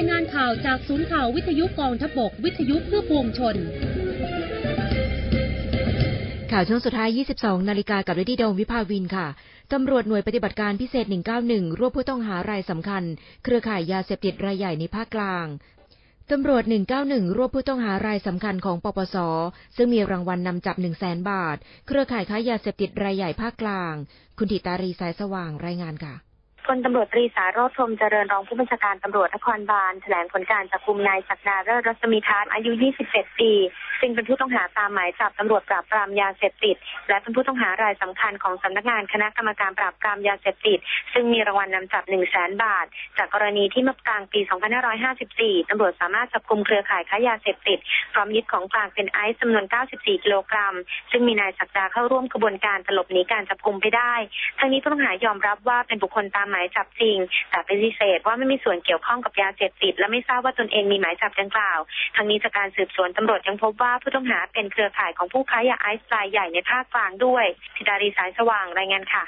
ายงานข่าวจากศูนย์ข่าววิทยุกองทบก วิทยุเพื่อปวงชน ข่าวช่วงสุดท้าย 22 นาฬิกากับเลดี้โดมวิภาวินค่ะตำรวจหน่วยปฏิบัติการพิเศษ 191 รวบผู้ต้องหารายสำคัญ เครือข่ายยาเสพติดรายใหญ่ในภาคกลางตำรวจ 191 รวบผู้ต้องหารายสำคัญของปปส ซึ่งมีรางวัลนนำจับ 1 0 0 0 0แบาท เครือข่ายค้ายาเสพติดรายใหญ่ภาคกลาง คุณธิตารีสายสว่างรายงานค่ะ ลตำรวจตรีสารโรธพรหมเจริญรองผู้บัญชาการตำรวจนครบาลแถลงผลการจับกลุ่มนายศักดาเลิศรัศมีทัศน์อายุ 27 ปี ซึ่งเป็นผู้ต้องหาตามหมายจับตำรวจปราบปรามยาเสพติด และเป็นผู้ต้องหารายสำคัญของสำนักงานคณะกรรมการปราบปรามยาเสพติด ซึ่งมีรางวัลนำจับ1 0 0 0 0แบาท จากกรณีที่เมื่อกลางปี 2554ตำรวจสามารถจับกลุมเครือข่ายค้ายาเสพติด พร้อมยึดของกลางเป็นไอซ์จำนวน 94 กิโลกรัม ซึ่งมีนายศักดาเข้าร่วมกระบวนการตลบหนีการจับกลุมไปได้ ทั้งนี้ผู้ต้องหายอมรับว่าเป็นบุคคลตามหมายจับจริง แต่ปฏิเสธว่าไม่มีส่วนเกี่ยวข้องกับยาเสพติด และไม่ทราบว่าตนเองมีหมายจับดังกล่าว ทั้งนี้จากการสืบสวนตำรวจยังพบว่าผู้ต้องหาเป็นเครือข่ายของผู้ค้ายาไอซ์รายใหญ่ในภาคกลางด้วยธิดารีสายสว่างรายงานค่ะ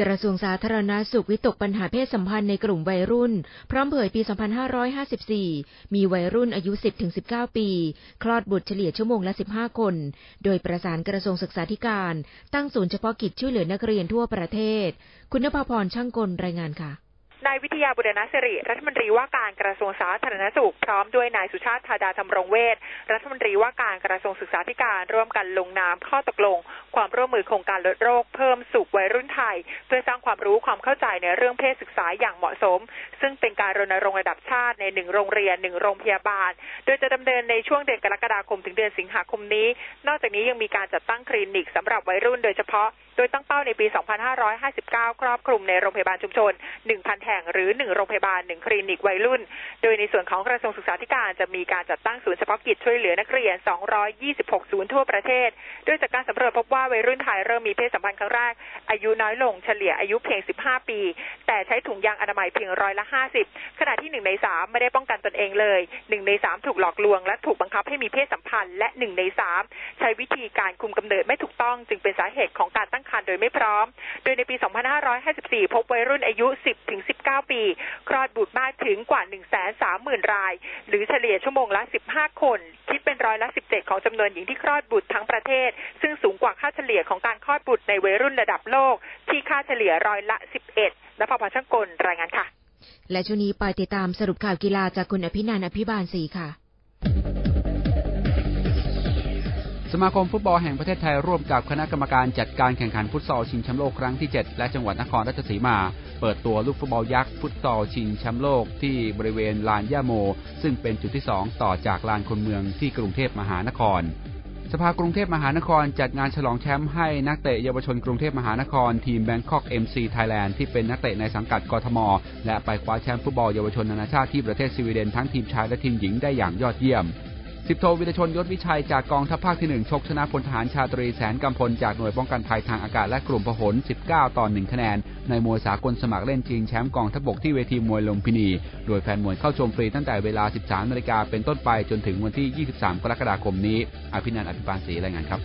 กระทรวงสาธารณาสุขวิตกปัญหาเพศสัมพันธ์ในกลุ่มวัยรุ่น พร้อมเผยปี 2554 มีวัยรุ่นอายุ 10-19 ปี คลอดบุตรเฉลี่ยชั่วโมงละ 15 คน โดยประสานกระทรวงศึกษาธิการ ตั้งศูนย์เฉพาะกิจช่วยเหลือนักเรียนทั่วประเทศ คุณนภพรช่างกลรายงานค่ะ นายวิทยาบุรณสิริรัฐมนตรีว่าการกระทรวงสาธารณสุข พร้อมด้วยนายสุชาติธาดาธรรมรงเวชรัฐมนตรีว่าการกระทรวงศึกษาธิการร่วมกันลงนามข้อตกลง ความร่วมมือโครงการลดโรคเพิ่มสุขวัยรุ่นไทย เพื่อสร้างความรู้ความเข้าใจในเรื่องเพศศึกษาอย่างเหมาะสม ซึ่งเป็นการรณรงค์ระดับชาติในหนึ่งโรงเรียนหนึ่งโรงพยาบาล โดยจะดำเนินในช่วงเดือนกรกฎาคมถึงเดือนสิงหาคมนี้ นอกจากนี้ยังมีการจัดตั้งคลินิกสำหรับวัยรุ่นโดยเฉพาะโดยตั้งเป้าในปี 2559 ครอบคลุมในโรงพยาบาลชุมชน 1,000 แห่งหรือ 1 โรงพยาบาล 1 คลินิกวัยรุ่น โดยในส่วนของกระทรวงศึกษาธิการจะมีการจัดตั้งศูนย์เฉพาะกิจช่วยเหลือนักเรียน 226 ศูนย์ทั่วประเทศ โดยจากการสำรวจพบว่าวัยรุ่นไทยเริ่มมีเพศสัมพันธ์ครั้งแรก อายุน้อยลงเฉลี่ยอายุเพียง 15 ปี แต่ใช้ถุงยางอนามัยเพียงร้อยละ 50 ขณะที่ 1 ใน 3 ไม่ได้ป้องกันตนเองเลย 1 ใน 3 ถูกหลอกลวง และถูกบังคับให้มีเพศสัมพันธ์และ 1 ใน 3 ใช้วิธีการคุมกำเนิดไม่ถูกต้องจึงเป็นสาเหตุของการตั้งครรภ์โดยไม่พร้อม โดยในปี 2554 พบวัยรุ่นอายุ 10-19 ปี คลอดบุตรมากถึงกว่า 130,000 ราย หรือเฉลี่ยชั่วโมงละ 15 คน คิดเป็นร้อยละ 17 ของจำนวนหญิงที่คลอดบุตรทั้งประเทศ ซึ่งสูงกว่าค่าเฉลี่ยของการคลอดบุตรในวัยรุ่นระดับโลก ที่ค่าเฉลี่ยร้อยละ 11และพพช่างกลรายงานค่ะ และช่วงนี้ไปติดตามสรุปข่าวกีฬาจากคุณอภินันท์อภิบาลศรีค่ะ สมาคมฟุตบอลแห่งประเทศไทยร่วมกับคณะกรรมการจัดการแข่งขันฟุตซอลชิงแชมป์โลกครั้งที่ 7 และจังหวัดนครราชสีมา เปิดตัวลูกฟุตบอลยักษ์ฟุตซอลชิงแชมป์โลกที่บริเวณลานย่าโม ซึ่งเป็นจุดที่ 2 ต่อจากลานคนเมืองที่กรุงเทพมหานคร สภากรุงเทพมหานครจัดงานฉลองแชมป์ให้นักเตะเยาวชนกรุงเทพมหานคร ทีม Bangkok MC Thailand ที่เป็นนักเตะในสังกัดกทม และไปคว้าแชมป์ฟุตบอลเยาวชนนานาชาติที่ประเทศสวีเดนทั้งทีมชายและทีมหญิงได้อย่างยอดเยี่ยม สิบโทวิรชนยศวิชัยจากกองทัพภาคที่หนึ่งชกชนะพลทหารชาตรีแสนกำพลจากหน่วยป้องกันภัยทางอากาศและกลุ่มพหล 19 ต่อ 1 คะแนน ในมวยสากลสมัครเล่นจริงแชมป์กองทัพบกที่เวทีมวยลุมพินี โดยแฟนมวยเข้าชมฟรีตั้งแต่เวลา 13 นาฬิกาเป็นต้นไปจนถึงวันที่ 23 กรกฎาคมนี้ อภินันท์อภิปานศรีรายงานครับ